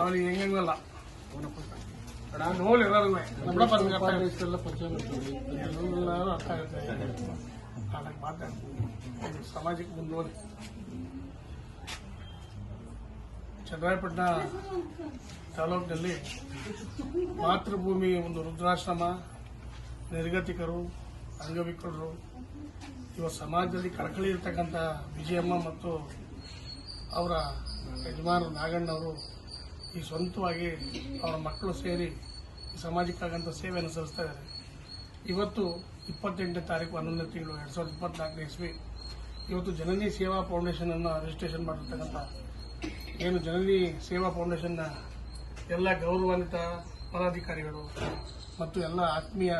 ಅವನಿಗೆ ಹೆಂಗಲ್ಲ ನೋಡಿ ಎಲ್ಲರೂ ನಮ್ಮ ಮಾಡ್ತೀವಿ ಎಲ್ಲರೂ ಅರ್ಥ ಆಗುತ್ತೆ. ಅದಕ್ಕೆ ಮಾತಾಡ್ತೀನಿ ಸಮಾಜಕ್ಕೆ ಮುಂದುವರಿ ಚನ್ನರಾಯಪಟ್ಟಣ ತಾಲೂಕಿನಲ್ಲಿ ಮಾತೃಭೂಮಿ ಒಂದು ರುದ್ರಾಶ್ರಮ ನಿರ್ಗತಿಕರು, ಅಂಗವಿಕಲರು. ಇವ ಸಮಾಜದಲ್ಲಿ ಕಳಕಳಿ ಇರ್ತಕ್ಕಂಥ ವಿಜಯಮ್ಮ ಮತ್ತು ಅವರ ಯಜಮಾನ ನಾಗಣ್ಣವರು ಈ ಸ್ವಂತವಾಗಿ ಅವರ ಮಕ್ಕಳು ಸೇರಿ ಸಮಾಜಕ್ಕಾಗಂಥ ಸೇವೆಯನ್ನು ಸಲ್ಲಿಸ್ತಾ ಇದ್ದಾರೆ. ಇವತ್ತು ಇಪ್ಪತ್ತೆಂಟನೇ ತಾರೀಕು ಹನ್ನೊಂದನೇ ತಿಂಗಳು ಎರಡು ಸಾವಿರದ ಇಪ್ಪತ್ನಾಲ್ಕನೇ ಇಸ್ವಿ. ಇವತ್ತು ಜನನಿ ಸೇವಾ ಫೌಂಡೇಶನ್ ಅನ್ನು ರಿಜಿಸ್ಟ್ರೇಷನ್ ಮಾಡಿರ್ತಕ್ಕಂಥ ಏನು ಜನನಿ ಸೇವಾ ಫೌಂಡೇಶನ್ನ ಎಲ್ಲ ಗೌರವಾನ್ವಿತ ಪದಾಧಿಕಾರಿಗಳು ಮತ್ತು ಎಲ್ಲ ಆತ್ಮೀಯ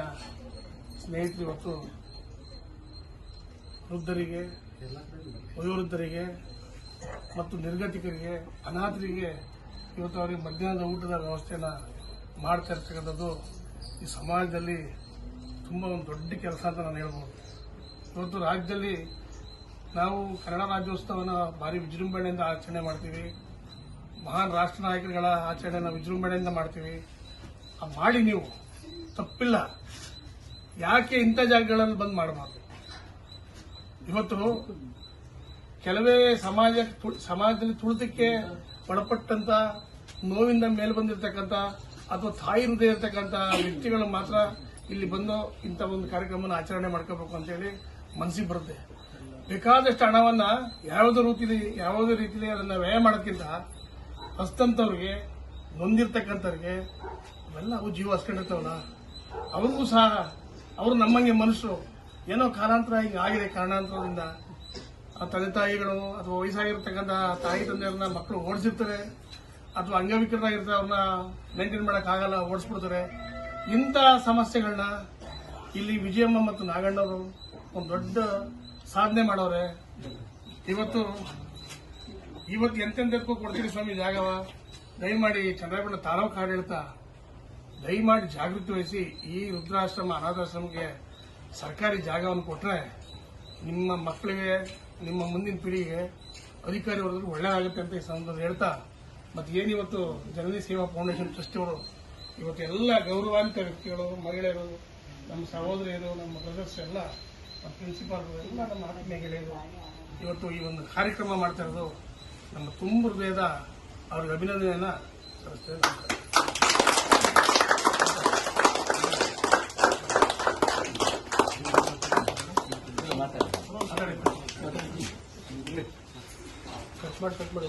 ಸ್ನೇಹಿತರು ಇವತ್ತು ವೃದ್ಧರಿಗೆ, ವಯೋವೃದ್ಧರಿಗೆ ಮತ್ತು ನಿರ್ಗತಿಕರಿಗೆ, ಅನಾಥರಿಗೆ ಇವತ್ತು ಅವರಿಗೆ ಮಧ್ಯಾಹ್ನದ ಊಟದ ವ್ಯವಸ್ಥೆಯನ್ನು ಮಾಡ್ತಾ ಇರ್ತಕ್ಕಂಥದ್ದು ಈ ಸಮಾಜದಲ್ಲಿ ತುಂಬ ಒಂದು ದೊಡ್ಡ ಕೆಲಸ ಅಂತ ನಾನು ಹೇಳ್ಬೋದು. ಇವತ್ತು ರಾಜ್ಯದಲ್ಲಿ ನಾವು ಕನ್ನಡ ರಾಜ್ಯೋತ್ಸವನ ಭಾರಿ ವಿಜೃಂಭಣೆಯಿಂದ ಆಚರಣೆ ಮಾಡ್ತೀವಿ. ಮಹಾನ್ ರಾಷ್ಟ್ರ ನಾಯಕರುಗಳ ಆಚರಣೆನ ವಿಜೃಂಭಣೆಯಿಂದ ಮಾಡ್ತೀವಿ. ಆ ಮಾಡಿ ನೀವು. ತಪ್ಪಿಲ್ಲ. ಯಾಕೆ ಇಂಥ ಜಾಗಗಳಲ್ಲಿ ಬಂದು ಮಾಡಬಾರ್ದು? ಇವತ್ತು ಕೆಲವೇ ಸಮಾಜ ಸಮಾಜದಲ್ಲಿ ತುಳಿತಕ್ಕೆ ಒಳಪಟ್ಟಂತ ನೋವಿಂದ ಮೇಲೆ ಬಂದಿರತಕ್ಕಂಥ ಅಥವಾ ತಾಯಿ ಹೃದಯ ಇರತಕ್ಕಂಥ ವ್ಯಕ್ತಿಗಳು ಮಾತ್ರ ಇಲ್ಲಿ ಬಂದು ಇಂಥ ಒಂದು ಕಾರ್ಯಕ್ರಮವನ್ನು ಆಚರಣೆ ಮಾಡ್ಕೋಬೇಕು ಅಂತೇಳಿ ಮನಸ್ಸಿಗೆ ಬರುತ್ತೆ. ಬೇಕಾದಷ್ಟು ಹಣವನ್ನ ಯಾವುದೇ ರೀತಿಲಿ ಯಾವುದೇ ರೀತಿಲಿ ಅದನ್ನ ವ್ಯಯ ಮಾಡೋದಕ್ಕಿಂತ ಹಸ್ತಂತವ್ರಿಗೆ, ನೊಂದಿರ್ತಕ್ಕಂಥವ್ರಿಗೆ ಅವೆಲ್ಲ ಅವು ಜೀವ ಹಸ್ಕೊಂಡಿರ್ತಾವಲ್ಲ ಅವ್ರಿಗೂ ಸಹ, ಅವರು ನಮ್ಮಂಗೆ ಮನುಷ್ಯರು. ಏನೋ ಕಾರಣಾಂತರ ಹಿಂಗೆ ಆಗಿದೆ ಕಾರಣಾಂತರದಿಂದ ತಂದೆ ತಾಯಿಗಳು ಅಥವಾ ವಯಸ್ಸಾಗಿರ್ತಕ್ಕಂಥ ತಾಯಿ ತಂದೆಯವ್ರನ್ನ ಮಕ್ಕಳು ಓಡಿಸಿರ್ತಾರೆ ಅಥವಾ ಅಂಗವಿಕಲರಾಗಿರ್ತಾರೆ ಅವ್ರನ್ನ ಮೇಂಟೈನ್ ಮಾಡೋಕ್ಕಾಗಲ್ಲ, ಓಡಿಸ್ಬಿಡ್ತಾರೆ. ಇಂಥ ಸಮಸ್ಯೆಗಳನ್ನ ಇಲ್ಲಿ ವಿಜಯಮ್ಮ ಮತ್ತು ನಾಗಣ್ಣವರು ಒಂದು ದೊಡ್ಡ ಸಾಧನೆ ಮಾಡವ್ರೆ ಇವತ್ತು ಇವತ್ತು ಎಂತೆಂತಕ್ಕೂ ಕೊಡ್ತೀರಿ ಸ್ವಾಮಿ ಜಾಗವ? ದಯಮಾಡಿ ಚಂದ್ರಾಯಪಟ್ಟಣ ತಾಲೂಕು ಆಡಳಿತ ದಯಮಾಡಿ ಜಾಗೃತಿ ವಹಿಸಿ ಈ ವೃದ್ಧಾಶ್ರಮ, ಅನಾಥಾಶ್ರಮಕ್ಕೆ ಸರ್ಕಾರಿ ಜಾಗವನ್ನು ಕೊಟ್ಟರೆ ನಿಮ್ಮ ಮಕ್ಕಳಿಗೆ ನಿಮ್ಮ ಮುಂದಿನ ಪೀಳಿಗೆ ಅಧಿಕಾರಿ ಒಳ್ಳೆ ಒಳ್ಳೆಯದಾಗುತ್ತೆ ಅಂತ ಈ ಸಂದರ್ಭದಲ್ಲಿ ಹೇಳ್ತಾ ಮತ್ತೆ ಏನಿವತ್ತು ಜನನಿ ಸೇವಾ ಫೌಂಡೇಶನ್ ಟ್ರಸ್ಟಿಯವರು, ಇವತ್ತು ಎಲ್ಲ ಗೌರವಾನ್ವಿತ ವ್ಯಕ್ತಿಗಳು, ಮಹಿಳೆಯರು, ನಮ್ಮ ಸಹೋದರಿಯರು, ನಮ್ಮ ಬ್ರದರ್ಸ್ ಎಲ್ಲ, ನಮ್ಮ ಪ್ರಿನ್ಸಿಪಾಲ್ ಎಲ್ಲ ನಮ್ಮ ಆತ್ಮೀಯ ಗೆಳೆಯರು, ಇವತ್ತು ಈ ಒಂದು ಕಾರ್ಯಕ್ರಮ ಮಾಡ್ತಾ ಇರೋದು ನಮ್ಮ ತುಂಬ ಹೃದಯದ ಅವ್ರಿಗೆ ಅಭಿನಂದನೆಯನ್ನ ಸಲ್ಲಿಸ್ತೇವೆ. ಕಟ್ ಮಾಡಿ ಕಟ್ ಮಾಡಿ.